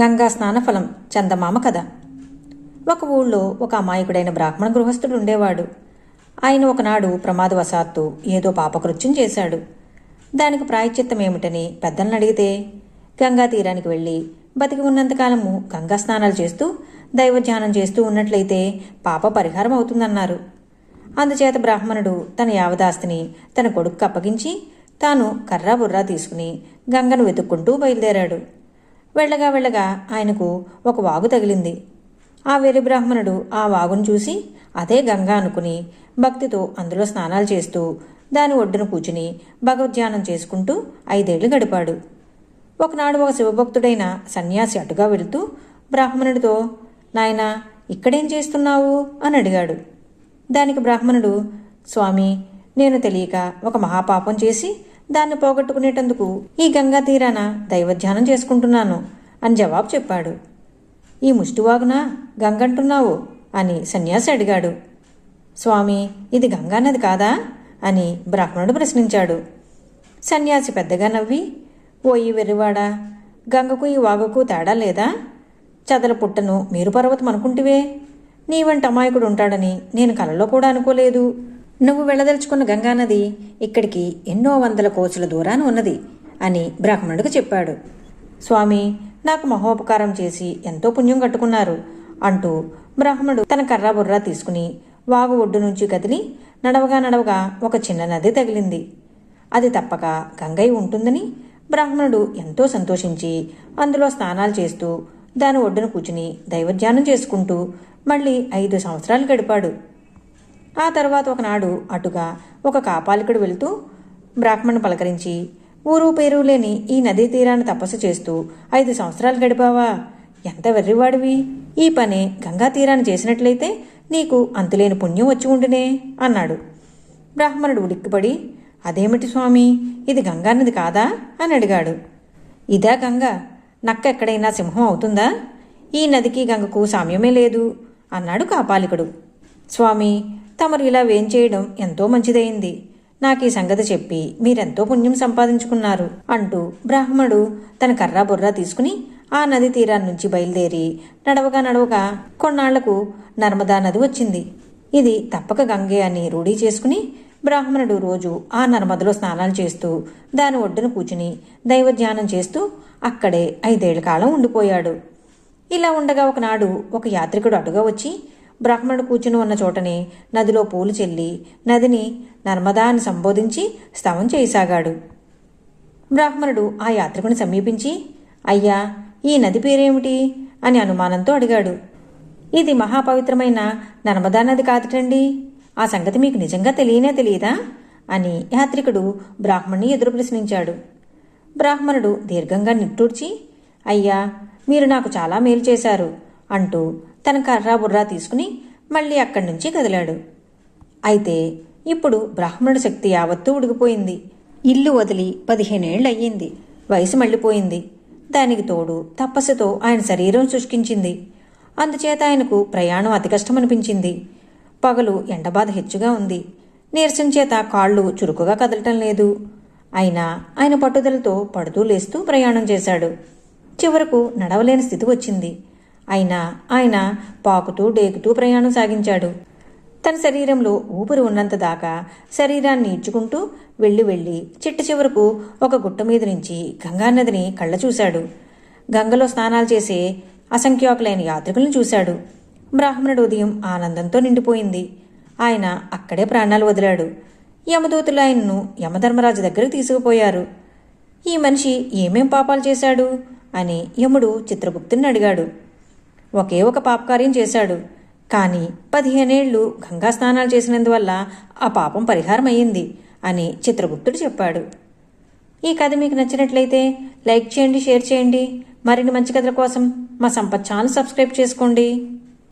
గంగా స్నాన ఫలం చందమామ కథ. ఒక ఊళ్ళో ఒక అమాయకుడైన బ్రాహ్మణ గృహస్థుడు ఉండేవాడు. ఆయన ఒకనాడు ప్రమాదవశాత్తు ఏదో పాపకృత్యం చేశాడు. దానికి ప్రాయశ్చిత్తం ఏమిటని పెద్దలను అడిగితే గంగా తీరానికి వెళ్ళి బతికి ఉన్నంతకాలము గంగా స్నానాలు చేస్తూ దైవధ్యానం చేస్తూ ఉన్నట్లయితే పాప పరిహారం అవుతుందన్నారు. అందుచేత బ్రాహ్మణుడు తన యావదాస్తిని తన కొడుకు అప్పగించి తాను కర్రా బుర్రా తీసుకుని గంగను వెతుక్కుంటూ బయలుదేరాడు. వెళ్ళగా వెళ్ళగా ఆయనకు ఒక వాగు తగిలింది. ఆ వేరే బ్రాహ్మణుడు ఆ వాగును చూసి అదే గంగా అనుకుని భక్తితో అందులో స్నానాలు చేస్తూ దాని ఒడ్డున కూర్చుని భగవద్ధ్యానం చేసుకుంటూ ఐదేళ్ళు గడిపాడు. ఒకనాడు ఒక శివభక్తుడైన సన్యాసి అటుగా వెళుతూ బ్రాహ్మణుడితో నాయనా ఇక్కడేం చేస్తున్నావు? అని అడిగాడు. దానికి బ్రాహ్మణుడు స్వామి నేను తెలియక ఒక మహాపాపం చేసి దాన్ని పోగొట్టుకునేటందుకు ఈ గంగా తీరాన దైవధ్యానం చేసుకుంటున్నాను అని జవాబు చెప్పాడు. ఈ ముష్టివాగునా గంగంటున్నావు అని సన్యాసి అడిగాడు. స్వామి ఇది గంగానది కాదా? అని బ్రాహ్మణుడు ప్రశ్నించాడు. సన్యాసి పెద్దగా నవ్వి ఓ ఈ వెర్రివాడా గంగకు ఈ వాగుకు తేడా లేదా? చదల పుట్టను మీరు పర్వతం అనుకుంటివే నీ వంటి అమాయకుడు ఉంటాడని నేను కలలో కూడా అనుకోలేదు. నువ్వు వెళ్ళదలుచుకున్న గంగానది ఇక్కడికి ఎన్నో వందల కోసుల దూరాన ఉన్నది అని బ్రాహ్మణుడికి చెప్పాడు. స్వామి నాకు మహోపకారం చేసి ఎంతో పుణ్యం కట్టుకున్నారు అంటూ బ్రాహ్మణుడు తన కర్ర బుర్రా తీసుకుని వాగు ఒడ్డు నుంచి కదిలి నడవగా నడవగా ఒక చిన్న నది తగిలింది. అది తప్పక గంగయ్య ఉంటుందని బ్రాహ్మణుడు ఎంతో సంతోషించి అందులో స్నానాలు చేస్తూ దాని ఒడ్డున కూర్చుని దైవధ్యానం చేసుకుంటూ మళ్ళీ ఐదు సంవత్సరాలు గడిపాడు. ఆ తర్వాత ఒకనాడు అటుగా ఒక కాపాలికుడు వెళుతూ బ్రాహ్మణ్ పలకరించి ఊరు పేరు లేని ఈ నదీ తీరాన్ని తపస్సు చేస్తూ ఐదు సంవత్సరాలు గడిపావా? ఎంత వెర్రివాడివి? ఈ పని గంగా తీరాన్ని చేసినట్లయితే నీకు అంతులేని పుణ్యం వచ్చి ఉండునే అన్నాడు. బ్రాహ్మణుడు ఉలిక్కిపడి అదేమిటి స్వామి? ఇది గంగానది కాదా? అని అడిగాడు. ఇదా గంగ. నక్క ఎక్కడైనా సింహం అవుతుందా? ఈ నదికి గంగకు సామ్యమే లేదు అన్నాడు కాపాలికుడు. స్వామి తమరు ఇలా వేంచేయడం ఎంతో మంచిదైంది నాకు ఈ సంగతి చెప్పి మీరెంతో పుణ్యం సంపాదించుకున్నారు అంటూ బ్రాహ్మణుడు తన కర్రా బుర్రా తీసుకుని ఆ నది తీరాన్ని నుంచి బయలుదేరి నడవగా నడవగా కొన్నాళ్ళకు నర్మదా నది వచ్చింది. ఇది తప్పక గంగే అని రూఢీ చేసుకుని బ్రాహ్మణుడు రోజు ఆ నర్మదలో స్నానాలు చేస్తూ దాని ఒడ్డున కూర్చుని దైవధ్యానం చేస్తూ అక్కడే ఐదేళ్ళ కాలం ఉండిపోయాడు. ఇలా ఉండగా ఒకనాడు ఒక యాత్రికుడు అటుగా వచ్చి బ్రాహ్మణుడు కూర్చుని ఉన్న చోటనే నదిలో పూలు చెల్లి నదిని నర్మదా అని సంబోధించి స్తవం చేయసాగాడు. బ్రాహ్మణుడు ఆ యాత్రికుని సమీపించి అయ్యా ఈ నది పేరేమిటి? అని అనుమానంతో అడిగాడు. ఇది మహాపవిత్రమైన నర్మదా నది కాదుటండి. ఆ సంగతి మీకు నిజంగా తెలియనే తెలియదా? అని యాత్రికుడు బ్రాహ్మణ్ణి ఎదురు ప్రశ్నించాడు. బ్రాహ్మణుడు దీర్ఘంగా నిట్టూర్చి అయ్యా మీరు నాకు చాలా మేలు చేశారు అంటూ తన కర్రా బుర్రా తీసుకుని మళ్ళీ అక్కడి నుంచి కదిలాడు. అయితే ఇప్పుడు బ్రాహ్మణుడి శక్తి యావత్తూ ఉడిగిపోయింది. ఇల్లు వదిలి పదిహేనేళ్ళు అయ్యింది వయసు మళ్ళీపోయింది. దానికి తోడు తపస్సుతో ఆయన శరీరం శుష్కించింది. అందుచేత ఆయనకు ప్రయాణం అతి కష్టమనిపించింది. పగలు ఎండబాధ హెచ్చుగా ఉంది. నీరసం చేత కాళ్ళు చురుకుగా కదలటం లేదు. అయినా ఆయన పట్టుదలతో పడుతూ లేస్తూ ప్రయాణం చేశాడు. చివరకు నడవలేని స్థితి వచ్చింది. అయినా ఆయన పాకుతూ డేకుతూ ప్రయాణం సాగించాడు. తన శరీరంలో ఊపిరి ఉన్నంత దాకా శరీరాన్ని ఈడ్చుకుంటూ వెళ్ళి వెళ్ళి చిట్ట చివరకు ఒక గుట్ట మీద నుంచి గంగానదిని కళ్ళ చూశాడు. గంగలో స్నానాలు చేసే అసంఖ్యాకులైన యాత్రికులను చూశాడు. బ్రాహ్మణుడు ఉదయం ఆనందంతో నిండిపోయింది. ఆయన అక్కడే ప్రాణాలు వదిలాడు. యమదూతులు ఆయన్ను యమధర్మరాజు దగ్గరకు తీసుకుపోయారు. ఈ మనిషి ఏమేం పాపాలు చేశాడు? అని యముడు చిత్రగుప్తుని అడిగాడు. ఒకే ఒక పాపకార్యం చేశాడు. కానీ పదిహేనేళ్ళు గంగా స్నానాలు చేసినందువల్ల ఆ పాపం పరిహారం అయ్యింది అని చిత్రగుప్తుడు చెప్పాడు. ఈ కథ మీకు నచ్చినట్లయితే లైక్ చేయండి షేర్ చేయండి. మరిన్ని మంచి కథల కోసం మా సంపత్ ఛానల్ సబ్స్క్రైబ్ చేసుకోండి.